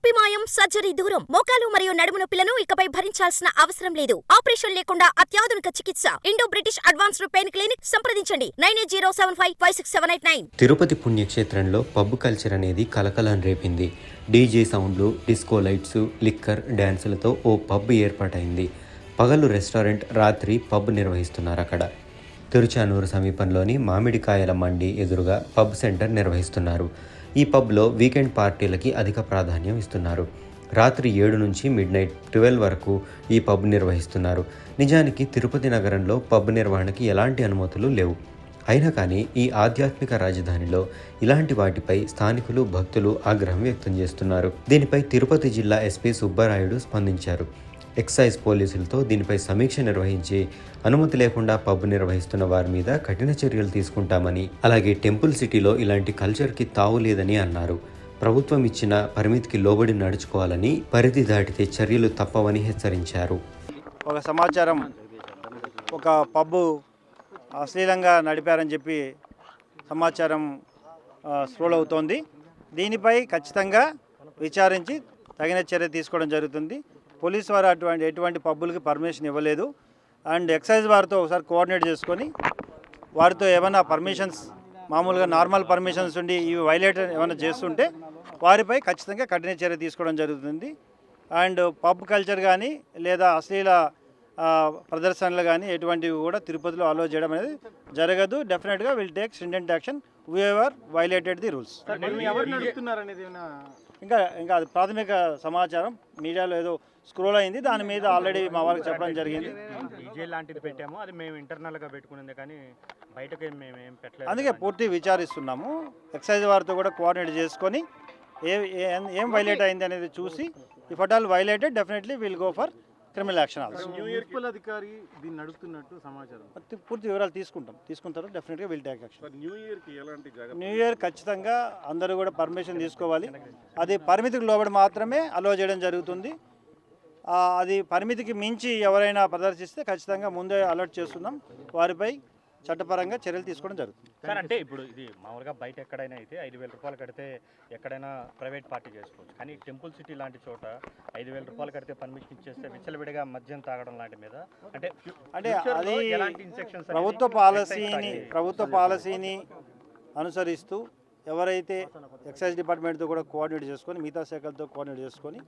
నొప్పి మాయం సర్జరీ దూరం. మోకాలు మరియు నడుము నొప్పులను ఇకపై భరించాల్సిన అవసరం లేదు. ఆపరేషన్ లేకుండా అత్యాధునిక చికిత్స. Indo British advanced pain clinic సంప్రదించండి. Nine eight zero seven five five six seven eight nine. Tirupati పుణ్యక్షేత్రంలో పబ్ కల్చర్ అనేది కలకలం రేపింది. డీజే సౌండ్లు డిస్కో లైట్స్ లిక్కర్ డ్యాన్సులతో ఓ పబ్ ఏర్పాటైంది. పగలు రెస్టారెంట్ రాత్రి పబ్ నిర్వహిస్తున్నారు అక్కడ. తిరుచానూరు సమీపంలోని మామిడికాయల మండి ఎదురుగా పబ్ సెంటర్ నిర్వహిస్తున్నారు. ఈ పబ్లో వీకెండ్ పార్టీలకి అధిక ప్రాధాన్యం ఇస్తున్నారు. రాత్రి ఏడు నుంచి మిడ్ నైట్ ట్వెల్వ్ వరకు ఈ పబ్ నిర్వహిస్తున్నారు. నిజానికి తిరుపతి నగరంలో పబ్ నిర్వహణకి ఎలాంటి అనుమతులు లేవు. అయినా కానీ ఈ ఆధ్యాత్మిక రాజధానిలో ఇలాంటి వాటిపై స్థానికులు భక్తులు ఆగ్రహం వ్యక్తం చేస్తున్నారు. దీనిపై తిరుపతి జిల్లా ఎస్పీ సుబ్బరాయుడు స్పందించారు. ఎక్సైజ్ పోలీసులతో దీనిపై సమీక్ష నిర్వహించి అనుమతి లేకుండా పబ్ నిర్వహిస్తున్న వారి మీద కఠిన చర్యలు తీసుకుంటామని అలాగే టెంపుల్ సిటీలో ఇలాంటి కల్చర్కి తావు లేదని అన్నారు. ప్రభుత్వం ఇచ్చిన పరిమితికి లోబడి నడుచుకోవాలని పరిధి దాటితే చర్యలు తప్పవని హెచ్చరించారు. ఒక సమాచారం ఒక పబ్బు అశ్లీలంగా నడిపారని చెప్పి సమాచారం స్క్రోల్ అవుతోంది. దీనిపై ఖచ్చితంగా విచారించి తగిన చర్య తీసుకోవడం జరుగుతుంది. పోలీస్ వారు అటువంటి ఎటువంటి పబ్బులకి పర్మిషన్ ఇవ్వలేదు. అండ్ ఎక్సైజ్ వారితో ఒకసారి కోఆర్డినేట్ చేసుకొని వారితో ఏమైనా పర్మిషన్స్ మామూలుగా నార్మల్ పర్మిషన్స్ ఉండి ఇవి వైలేట్ ఏమైనా చేస్తుంటే వారిపై ఖచ్చితంగా కఠిన చర్య తీసుకోవడం జరుగుతుంది. అండ్ పబ్ కల్చర్ కానీ లేదా అశ్లీల ప్రదర్శనలు కానీ ఎటువంటివి కూడా తిరుపతిలో అలో చేయడం అనేది జరగదు. డెఫినెట్గా will take stringent action ever violated the rules ఎవరు నడుపుతున్నారు అనేది ఏమైనా ఇంకా ఇంకా అది ప్రాథమిక సమాచారం మీడియాలో ఏదో స్క్రోల్ అయింది దాని మీద ఆల్రెడీ మా వాళ్ళకి చెప్పడం జరిగింది. డీజే లాంటిది పెట్టాము అది మేము ఇంటర్నల్గా పెట్టుకునేది కానీ బయటకు మేము ఏం పెట్టలేదు. అందుకే పూర్తి విచారిస్తున్నాము. ఎక్సైజ్ వారితో కూడా కోఆర్డినేట్ చేసుకొని ఏ ఏ- ఏం వైలేట్ అయింది అనేది చూసి if at all violated definitely will go for criminal action also అధికారి దీన్ని నడుపుతున్నట్టు సమాచారం. పూర్తి వివరాలు తీసుకుంటాం. తీసుకున్న తర్వాత డెఫినెట్గా విల్ టేక్ యాక్షన్ న్యూ ఇయర్కి ఎలాంటి న్యూ ఇయర్ ఖచ్చితంగా అందరూ కూడా పర్మిషన్ తీసుకోవాలి. అది పరిమితికి లోబడి మాత్రమే అలో చేయడం జరుగుతుంది. ఆ, అది పరిమితికి మించి ఎవరైనా ప్రదర్శిస్తే ఖచ్చితంగా ముందే అలర్ట్ చేస్తున్నాం. వారిపై చట్టపరంగా చర్యలు తీసుకోవడం జరుగుతుంది. సార్ అంటే ఇప్పుడు ఇది మామూలుగా బయట ఎక్కడైనా అయితే ఐదు వేల రూపాయలు కడితే ఎక్కడైనా ప్రైవేట్ పార్టీ చేసుకోవచ్చు. కానీ టెంపుల్ సిటీ లాంటి చోట ఐదు వేల రూపాయలు కడితే పర్మిషన్ ఇచ్చేస్తే విచ్చలవిడిగా మద్యం తాగడం లాంటి మీద అంటే అంటే అది ప్రభుత్వ పాలసీని ప్రభుత్వ పాలసీని అనుసరిస్తూ ఎవరైతే ఎక్సైజ్ డిపార్ట్మెంట్తో కూడా కోఆర్డినేట్ చేసుకొని మిగతా శాఖలతో కోఆర్డినేట్ చేసుకొని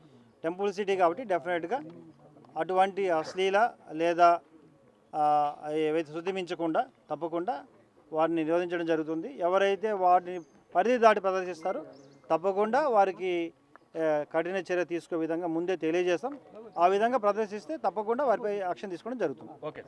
టెంపుల్ సిటీ కాబట్టి డెఫినెట్గా అటువంటి అశ్లీల లేదా ఏవైతే శుద్ధిమించకుండా తప్పకుండా వారిని నిరోధించడం జరుగుతుంది. ఎవరైతే వాటిని పరిధి దాటి ప్రదర్శిస్తారో తప్పకుండా వారికి కఠిన చర్య తీసుకునే విధంగా ముందే తెలియజేస్తాం. ఆ విధంగా ప్రదర్శిస్తే తప్పకుండా వారిపై యాక్షన్ తీసుకోవడం జరుగుతుంది. ఓకే.